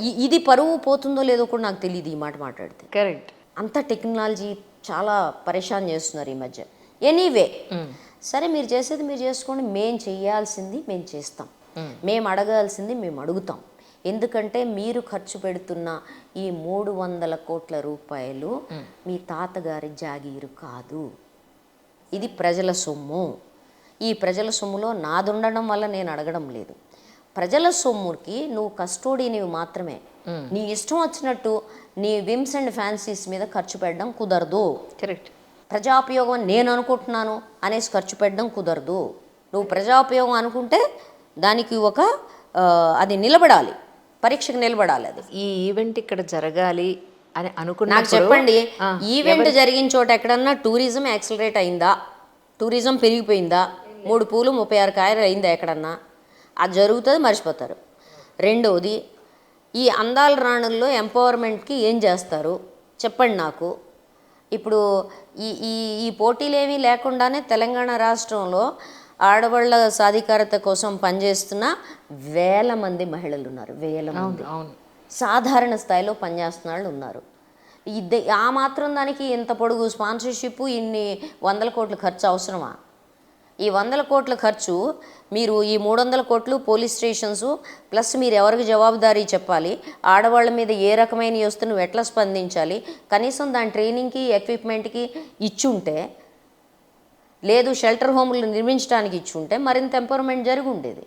ఇది పరువు పోతుందో లేదో కూడా నాకు తెలియదు ఈ మాట మాట్లాడితే. కరెక్ట్. అంత టెక్నాలజీ చాలా పరేషాన్ చేస్తున్నారు ఈ మధ్య. ఎనీవే సరే మీరు చేసేది మీరు చేసుకోండి మేము చేయాల్సింది మేము చేస్తాం. మేము. అడగాల్సింది మేము అడుగుతాం. ఎందుకంటే మీరు ఖర్చు పెడుతున్న ఈ మూడు వందల కోట్ల రూపాయలు మీ తాతగారి జాగీరు కాదు. ఇది ప్రజల సొమ్ము. ఈ ప్రజల సొమ్ములో నాదుండడం వల్ల నేను అడగడం లేదు. ప్రజల సొమ్ముకి నువ్వు కస్టోడీనివి మాత్రమే. నీ ఇష్టం వచ్చినట్టు నీ విమ్స్ అండ్ ఫ్యాన్సీస్ మీద ఖర్చు పెట్టడం కుదరదు. కరెక్ట్. ప్రజాపయోగం నేను అనుకుంటున్నాను అనేసి ఖర్చు పెట్టడం కుదరదు. నువ్వు ప్రజాపయోగం అనుకుంటే దానికి ఒక అది నిలబడాలి. పరీక్షకు నిలబడాలి అది. ఈ ఈవెంట్ ఇక్కడ జరగాలి అని నాకు అనుకున్నప్పుడు చెప్పండి ఈవెంట్ జరిగిన చోట ఎక్కడన్నా టూరిజం యాక్సిలరేట్ అయిందా? టూరిజం పెరిగిపోయిందా? మూడు పూలు ముప్పై ఆరు కాయలు అయిందా ఎక్కడన్నా? అది జరుగుతుంది మర్చిపోతారు. రెండవది ఈ అందాల రాణుల్లో ఎంపవర్మెంట్కి ఏం చేస్తారు? చెప్పండి నాకు. ఇప్పుడు ఈ ఈ ఈ పోటీలేమీ లేకుండానే తెలంగాణ రాష్ట్రంలో ఆడవాళ్ళ సాధికారత కోసం పనిచేస్తున్న వేల మంది మహిళలు ఉన్నారు వేల మంది. అవును. సాధారణ స్థాయిలో పనిచేస్తున్న వాళ్ళు ఉన్నారు. ఇది ఆ మాత్రం దానికి ఇంత పొడుగు స్పాన్సర్షిప్ ఇన్ని వందల కోట్ల ఖర్చు అవసరమా? ఈ వందల కోట్ల ఖర్చు మీరు ఈ మూడు వందల కోట్లు పోలీస్ స్టేషన్స్ ప్లస్ మీరు ఎవరికి జవాబుదారీ చెప్పాలి ఆడవాళ్ళ మీద ఏ రకమైన వస్తే నువ్వు ఎట్లా స్పందించాలి కనీసం దాని ట్రైనింగ్కి ఎక్విప్మెంట్కి ఇచ్చుంటే లేదు షెల్టర్ హోమ్లు నిర్మించడానికి ఇచ్చుంటే మరింత ఎంపవర్మెంట్ జరిగి ఉండేది.